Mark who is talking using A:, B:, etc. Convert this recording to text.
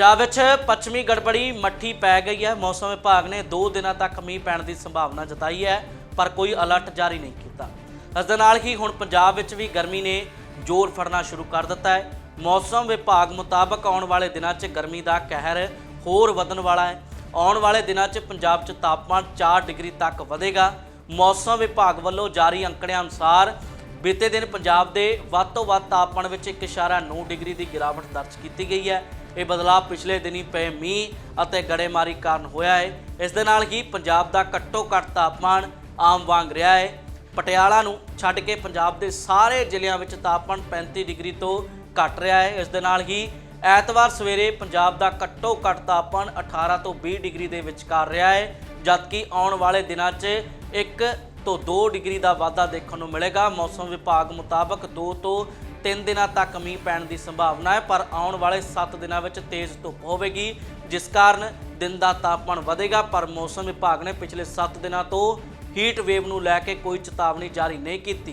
A: ਪੰਜਾਬ ਵਿੱਚ ਪੱਛਮੀ ਗੜਬੜੀ ਮੱਠੀ ਪੈ ਗਈ ਹੈ। ਮੌਸਮ ਵਿਭਾਗ ਨੇ 2 ਦਿਨਾਂ ਤੱਕ ਮੀਂਹ ਪੈਣ ਦੀ ਸੰਭਾਵਨਾ ਜਤਾਈ ਹੈ, ਪਰ ਕੋਈ ਅਲਰਟ ਜਾਰੀ ਨਹੀਂ ਕੀਤਾ। ਇਸ ਦੇ ਨਾਲ ਹੀ ਹੁਣ ਪੰਜਾਬ ਵਿੱਚ ਵੀ ਗਰਮੀ ਨੇ ਜ਼ੋਰ ਫੜਨਾ ਸ਼ੁਰੂ ਕਰ ਦਿੱਤਾ ਹੈ। ਮੌਸਮ ਵਿਭਾਗ ਮੁਤਾਬਕ ਆਉਣ ਵਾਲੇ ਦਿਨਾਂ 'ਚ ਗਰਮੀ ਦਾ ਕਹਿਰ ਹੋਰ ਵਧਣ ਵਾਲਾ ਹੈ। ਆਉਣ ਵਾਲੇ ਦਿਨਾਂ 'ਚ ਪੰਜਾਬ 'ਚ ਤਾਪਮਾਨ 4 ਡਿਗਰੀ ਤੱਕ ਵਧੇਗਾ। ਮੌਸਮ ਵਿਭਾਗ ਵੱਲੋਂ ਜਾਰੀ ਅੰਕੜਿਆਂ ਅਨੁਸਾਰ ਬੀਤੇ ਦਿਨ ਪੰਜਾਬ ਦੇ ਵੱਧ ਤੋਂ ਵੱਧ ਤਾਪਮਾਨ ਵਿੱਚ 1.9 ਡਿਗਰੀ ਦੀ ਗਿਰਾਵਟ ਦਰਜ ਕੀਤੀ ਗਈ ਹੈ। ਇਹ ਬਦਲਾਅ ਪਿਛਲੇ ਦਿਨੀ ਪਏ ਮੀਂਹ ਅਤੇ ਗੜੇਮਾਰੀ ਕਾਰਨ ਹੋਇਆ ਹੈ ਇਸ ਦੇ ਨਾਲ ਹੀ ਪੰਜਾਬ ਦਾ ਘੱਟੋ ਘੱਟ ਤਾਪਮਾਨ ਆਮ ਵਾਂਗ ਰਿਹਾ ਹੈ ਪਟਿਆਲਾ ਨੂੰ ਛੱਡ ਕੇ ਪੰਜਾਬ ਦੇ ਸਾਰੇ ਜ਼ਿਲ੍ਹਿਆਂ ਵਿੱਚ ਤਾਪਮਾਨ 35 ਡਿਗਰੀ ਤੋਂ ਘਟ ਰਿਹਾ ਹੈ ਇਸ ਦੇ ਨਾਲ ਹੀ ਐਤਵਾਰ ਸਵੇਰੇ ਪੰਜਾਬ ਦਾ ਘੱਟੋ ਘੱਟ ਤਾਪਮਾਨ 18 ਤੋਂ 20 ਡਿਗਰੀ ਦੇ ਵਿਚਕਾਰ ਰਿਹਾ ਹੈ ਜਦਕਿ ਆਉਣ ਵਾਲੇ ਦਿਨਾਂ 'ਚ 1 ਤੋਂ 2 ਡਿਗਰੀ ਦਾ ਵਾਧਾ ਦੇਖਣ ਨੂੰ ਮਿਲੇਗਾ। ਮੌਸਮ ਵਿਭਾਗ ਮੁਤਾਬਕ 2 ਤੋਂ 3 ਦਿਨਾਂ ਤੱਕ ਮੀਂਹ ਪੈਣ ਦੀ ਸੰਭਾਵਨਾ ਹੈ, ਪਰ ਆਉਣ ਵਾਲੇ 7 ਦਿਨਾਂ ਵਿੱਚ ਤੇਜ਼ ਧੁੱਪ ਹੋਵੇਗੀ, ਜਿਸ ਕਾਰਨ ਦਿਨ ਦਾ ਤਾਪਮਾਨ ਵਧੇਗਾ। ਪਰ ਮੌਸਮ ਵਿਭਾਗ ਨੇ ਪਿਛਲੇ 7 ਦਿਨਾਂ ਤੋਂ ਹੀਟ ਵੇਵ ਨੂੰ ਲੈ ਕੇ ਕੋਈ ਚੇਤਾਵਨੀ ਜਾਰੀ ਨਹੀਂ ਕੀਤੀ।